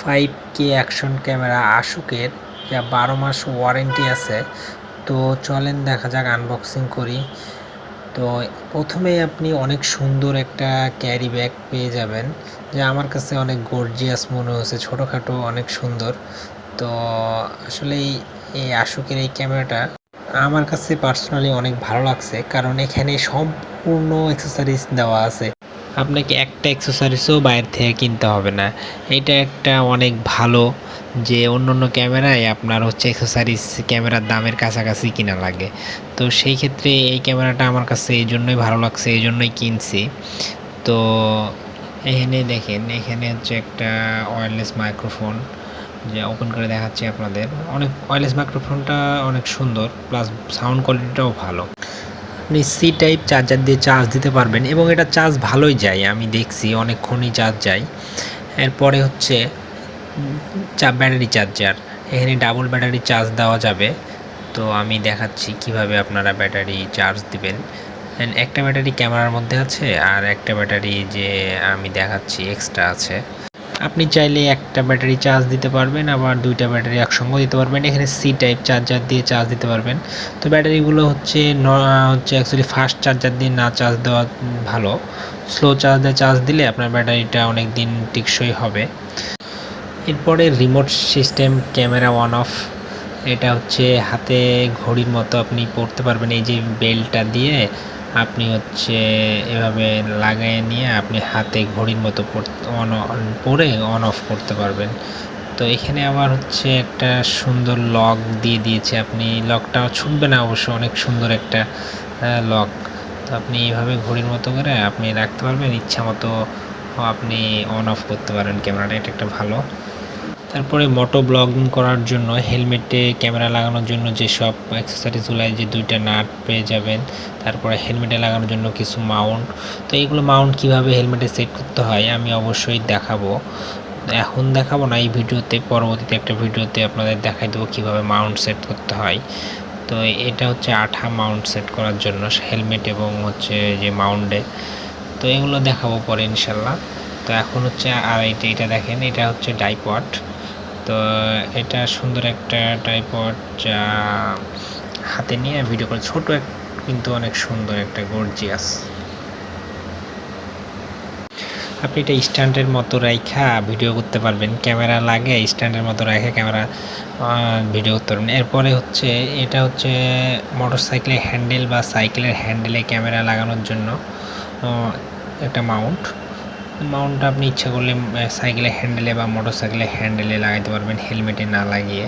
Five কে action camera আশুকের যা বারো মাস ওয়ারেন্টি আছে। তো চলেন দেখা যাক আনবক্সিং করি। তো প্রথমেই আপনি অনেক সুন্দর একটা ক্যারি ব্যাগ পেয়ে যাবেন, যা আমার কাছে অনেক গর্জিয়াস মনে হয়েছে, ছোটোখাটো অনেক সুন্দর। তো আসলে এই আশুকের এই ক্যামেরাটা আমার কাছে পার্সোনালি অনেক ভালো লাগছে, কারণ এখানে সম্পূর্ণ অ্যাক্সেসরিজ দেওয়া আছে। আপনাকে একটা অ্যাক্সেসরিজও বাইরে থেকে কিনতে হবে না। এটা একটা অনেক ভালো যে অন্য অন্য ক্যামেরায় আপনার হচ্ছে অ্যাক্সেসরিজ ক্যামেরার দামের কাছাকাছি কিনা লাগে। তো সেই ক্ষেত্রে এই ক্যামেরাটা আমার কাছে এই জন্যই ভালো লাগছে, এই জন্যই কিনছি। তো এখানে দেখেন, এখানে হচ্ছে একটা ওয়্যারলেস মাইক্রোফোন যে ওপেন করে দেখাচ্ছি আপনাদের। অনেক ওয়্যারলেস মাইক্রোফোনটা অনেক সুন্দর প্লাস সাউন্ড কোয়ালিটিটাও ভালো। আপনি সি টাইপ চার্জার দিয়ে চার্জ দিতে পারবেন এবং এটা চার্জ ভালোই যায়, আমি দেখছি অনেকক্ষণই চার্জ যায়। এরপরে হচ্ছে, চা ব্যাটারি চার্জার এখানে ডাবল ব্যাটারি চার্জ দেওয়া যাবে। তো আমি দেখাচ্ছি কীভাবে আপনারা ব্যাটারি চার্জ দিবেন। একটা ব্যাটারি ক্যামেরার মধ্যে আছে আর একটা ব্যাটারি যে আমি দেখাচ্ছি এক্সট্রা আছে। আপনি চাইলে একটা ব্যাটারি চার্জ দিতে পারবেন, আবার দুইটা ব্যাটারি একসঙ্গে দিতে পারবেন। এখানে সি টাইপ চার্জার দিয়ে চার্জ দিতে পারবেন। তো ব্যাটারিগুলো হচ্ছে হচ্ছে অ্যাকচুয়ালি ফাস্ট চার্জার দিয়ে না চার্জ দেওয়া ভালো। স্লো চার্জ দিয়ে চার্জ দিলে আপনার ব্যাটারিটা অনেক দিন টিকসই হবে। এরপরে remote system camera on off এটা হচ্ছে হাতে ঘড়ির মতো আপনি পড়তে পারবেন। এই যে বেলটা দিয়ে আপনি হচ্ছে এভাবে লাগাই নিয়ে আপনি হাতে ঘড়ির মতো অন পরে অন অফ করতে পারবেন। তো এখানে আবার হচ্ছে একটা সুন্দর লক দিয়ে দিয়েছে আপনি। লকটা ছুটবে না অবশ্য, অনেক সুন্দর একটা লক তো আপনি এইভাবে ঘড়ির মতো করে আপনি রাখতে পারবেন। ইচ্ছা মতো আপনি অন অফ করতে পারেন ক্যামেরাটা। এটা একটা ভালো। তারপরে মোটো ব্লগিং করার জন্য, হেলমেটে ক্যামেরা লাগানোর জন্য যেসব অ্যাক্সেসরিজগুলো যে দুইটা নাট পেয়ে যাবেন, তারপরে হেলমেটে লাগানোর জন্য কিছু মাউন্ট তো এইগুলো মাউন্ট কীভাবে হেলমেটে সেট করতে হয় আমি অবশ্যই দেখাবো। এখন দেখাবো না, এই ভিডিওতে, পরবর্তীতে একটা ভিডিওতে আপনাদের দেখাই দেবো কীভাবে মাউন্ট সেট করতে হয়। তো এটা হচ্ছে আঠা মাউন্ট সেট করার জন্য, হেলমেট এবং হচ্ছে যে মাউন্টে তো এগুলো দেখাবো পরে ইনশাল্লাহ। তো এখন হচ্ছে, আর এটা এটা দেখেন, এটা হচ্ছে ডাইপট তো এটা সুন্দর একটা টাইপট যা হাতে নিয়ে ভিডিও করে ছোট কিন্তু অনেক সুন্দর একটা গর্জিয়াস আপনি এটা স্ট্যান্ডের মতো রাইখা ভিডিও করতে পারবেন। ক্যামেরা লাগে স্ট্যান্ডের মতো রেখে ক্যামেরা ভিডিও করতে পারবেন। এরপরে হচ্ছে, এটা হচ্ছে মোটর সাইকেলের হ্যান্ডেল বা সাইকেলের হ্যান্ডেলে ক্যামেরা লাগানোর জন্য একটা মাউন্ট মাউন্টটা আপনি ইচ্ছা করলে সাইকেলের হ্যান্ডেলে বা মোটর সাইকেলের হ্যান্ডেলে লাগাইতে পারবেন হেলমেটে না লাগিয়ে।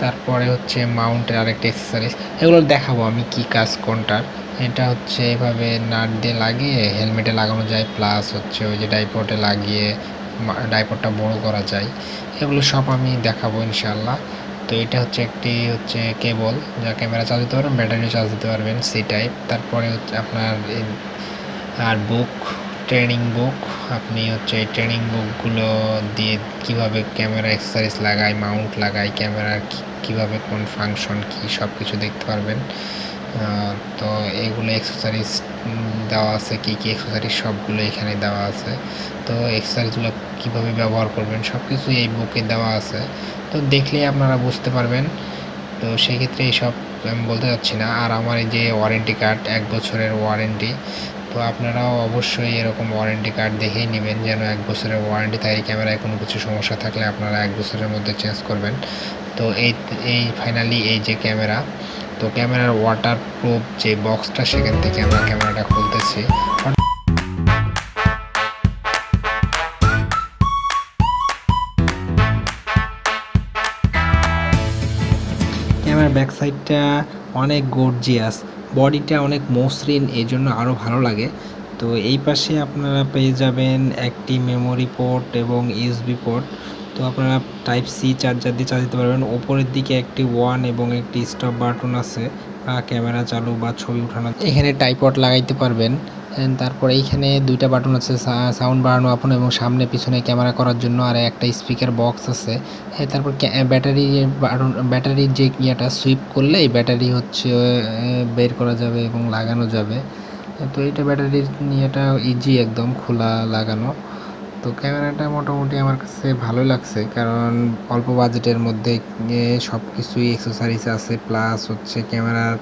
তারপরে হচ্ছে মাউন্টের আরেকটা এক্সেসারিজ এগুলো দেখাবো আমি কি কাজ কোনটার এটা হচ্ছে এভাবে নাট দিয়ে লাগিয়ে হেলমেটে লাগানো যায় প্লাস হচ্ছে ওই যে ডাইপটে লাগিয়ে ডাইপটটা বড় করা যায়। এগুলো সব আমি দেখাবো ইনশাল্লাহ তো এটা হচ্ছে একটি হচ্ছে কেবল যা ক্যামেরা চার্জ দিতে পারবেন ব্যাটারি চার্জ দিতে পারবেন সি টাইপ তারপরে হচ্ছে আপনার আর বুক ট্রেনিং বুক আপনি হচ্ছে এই ট্রেনিং বুকগুলো দিয়ে কীভাবে ক্যামেরা এক্সারসাইজ লাগায় মাউন্ট লাগায় ক্যামেরার কীভাবে কোন ফাংশন কি সব কিছু দেখতে পারবেন। তো এগুলো এক্সারসাইজ দেওয়া আছে, কী কী এক্সারসাইজ সবগুলো এখানে দেওয়া আছে। তো এক্সারসাইজগুলো কীভাবে ব্যবহার করবেন সব কিছু এই বুকে দেওয়া আছে। তো দেখলেই আপনারা বুঝতে পারবেন। তো সেক্ষেত্রে এইসব আমি বলতে চাচ্ছি না। আর আমার এই যে ওয়ারেন্টি কার্ড এক বছরের ওয়ারেন্টি তো আপনারাও অবশ্যই এরকম ওয়ারেন্টি কার্ড দেখেই নেবেন যেন এক বছরের ওয়ারেন্টি থাকে ক্যামেরায় কোনো কিছু সমস্যা থাকলে আপনারা এক বছরের মধ্যে চেঞ্জ করবেন। তো এই এই ফাইনালি এই যে ক্যামেরা তো ক্যামেরার ওয়াটার প্রুফ যে বক্সটা সেখান থেকে আমরা ক্যামেরাটা খুলতেছি। ক্যামেরার ব্যাক সাইডটা অনেক গর্জিয়াস বডিটা অনেক মসৃণ, এই জন্য আরও ভালো লাগে। তো এই পাশে আপনারা পেয়ে যাবেন একটি মেমোরি পোর্ট এবং ইউএসবি পোর্ট তো আপনারা টাইপ সি চার্জার দিয়ে চার্জ দিতে পারবেন। ওপরের দিকে একটি ওয়ান এবং একটি স্টপ বাটন আছে ক্যামেরা চালু বা ছবি উঠানো। এখানে টাইপট লাগাইতে পারবেন। তারপরে এইখানে দুইটা বাটন আছে সাউন্ড বাড়ানো আপন এবং সামনে পিছনে ক্যামেরা করার জন্য আর একটা স্পিকার বক্স আছে। হ্যাঁ তারপর ব্যাটারি বাটন ব্যাটারির যে ইয়েটা সুইপ করলে ব্যাটারি হচ্ছে বের করা যাবে এবং লাগানো যাবে। তো এইটা ব্যাটারির ইয়েটা ইজি একদম খোলা লাগানো। তো ক্যামেরাটা মোটামুটি আমার কাছে ভালো লাগছে কারণ অল্প বাজেটের মধ্যে সব কিছুই অ্যাক্সেসরিজ আছে প্লাস হচ্ছে ক্যামেরার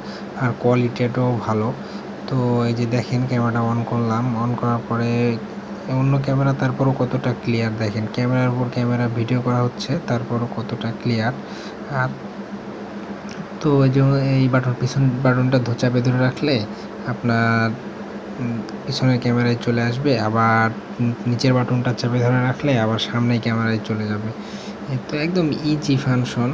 আর কোয়ালিটিটাও ভালো। তো এই যে দেখেন ক্যামেরাটা অন করলাম অন করার পরে অন্য ক্যামেরা, তারপরও কতটা ক্লিয়ার দেখেন। ক্যামেরার উপর ক্যামেরা ভিডিও করা হচ্ছে, তারপরও কতটা ক্লিয়ার আর তো এই যে এই বাটন, পিছন বাটনটা চাপে ধরে রাখলে আপনার পিছনের ক্যামেরায় চলে আসবে, আবার নিচের বাটনটা চাপে ধরে রাখলে আবার সামনে ক্যামেরায় চলে যাবে। তো একদম ইজি ফাংশন